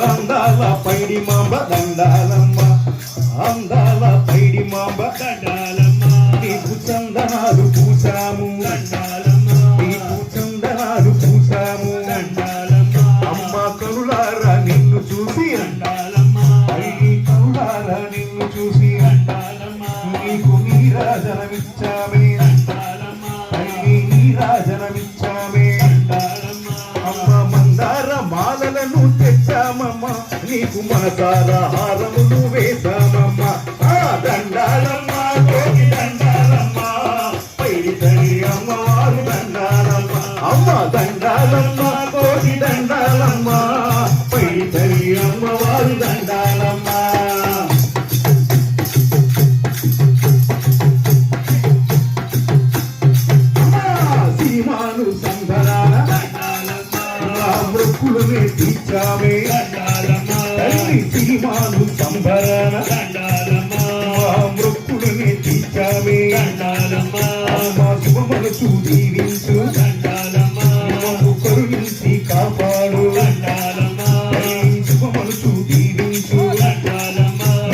అందాల పైడి మాంబ దండాలమ్మ. అందాల పైడి మాంబ దండాలమ్మ. నీకు చందనాలు పూసాము. దండాలమ్మ. నీకు చందనాలు పూసాము. దండాలమ్మ. అమ్మ కరులారా నిన్ను చూసి. దండాలమ్మ. తల్లి కరులారా నిన్ను చూసి. దండాలమ్మ. నీకు నీరాజనమిచ్చామే నీకు మనసార హారములు వేశామమ్మ. ఆ దండాలమ్మ కోటి దండాలమ్మ. పైడి తల్లి అమ్మవారు దండాలమ్మ. అమ్మ దండాలమ్మ కోటి దండాలమ్మ. పైడి తల్లి అమ్మవారు దండాలమ్మ. సీమాను సంబరాన మృక్కులునే తీర్చామే. తల్లి సీమాను సంబరాన మృక్కులనే తీర్చామే. మా శుభమనసు దీవించు. మమ్ము కరుణించి కాపాడు. తల్లి శుభమనసు దీవించు.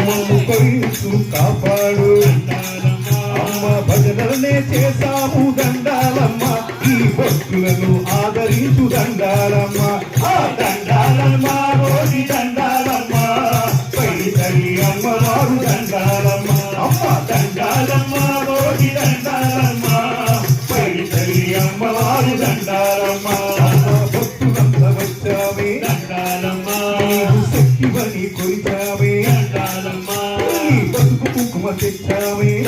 మమ్ము కరుణించు కాపాడు. అమ్మ భజనలనే చేశాము దండాలమ్మ. ఈ భక్తులను ఆదరించు దండాలమ్మ. నీవు శక్తివని కొలిచామే నీ బతుకు కుంకుమ తెచ్చామే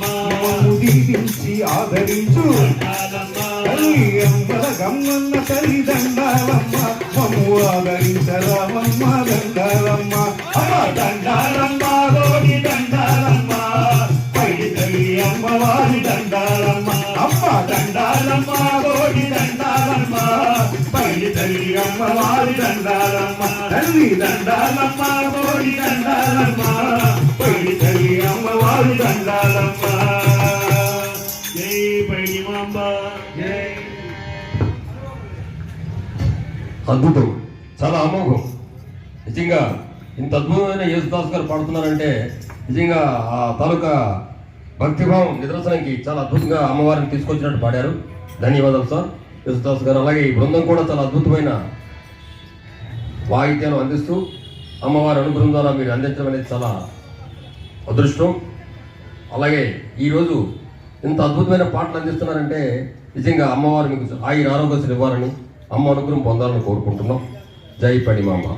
మమ్ము దీవించి ఆదరించు. తల్లి అమ్మల గమ్మన్న తల్లి దండాలమ్మ. మమ్ము ఆదరించరామమ్మ దండాలమ్మ. అమ్మ దండాలమ్మ గోడి దండాలమ్మ. పైడి తల్లి అమ్మవారి దండాలమ్మ. అమ్మ దండాలమ్మ గోడి దండాలమ్మ. పైడి తల్లి అమ్మవారి దండాలమ్మ. తల్లి దండాలమ్మ గోడి దండాలమ్మ పైడి తల్లి అమ్మవారి దండాలమ్మ. జై పైడి మాంబ జై. అద్భుతం. చాలా అమోఘం. నిజంగా ఇంత అద్భుతమైన యేసుదాస్ గారు పాడుతున్నారంటే నిజంగా ఆ తాలూకా భక్తిభావం నిదర్శనానికి చాలా అద్భుతంగా అమ్మవారిని తీసుకొచ్చినట్టు పాడారు. ధన్యవాదాలు సార్. యేసుదాస్ గారు అలాగే ఈ బృందం కూడా చాలా అద్భుతమైన వాయిద్యాలు అందిస్తూ అమ్మవారి అనుగ్రహం ద్వారా మీరు అందించడం అనేది చాలా అదృష్టం. అలాగే ఈరోజు ఇంత అద్భుతమైన పాటలు అందిస్తున్నారంటే నిజంగా అమ్మవారు మీకు ఆయుర ఆరోగ్యశ్రీ ఇవ్వాలని అమ్మ అనుగ్రహం పొందాలని కోరుకుంటున్నాం. జై అమ్మ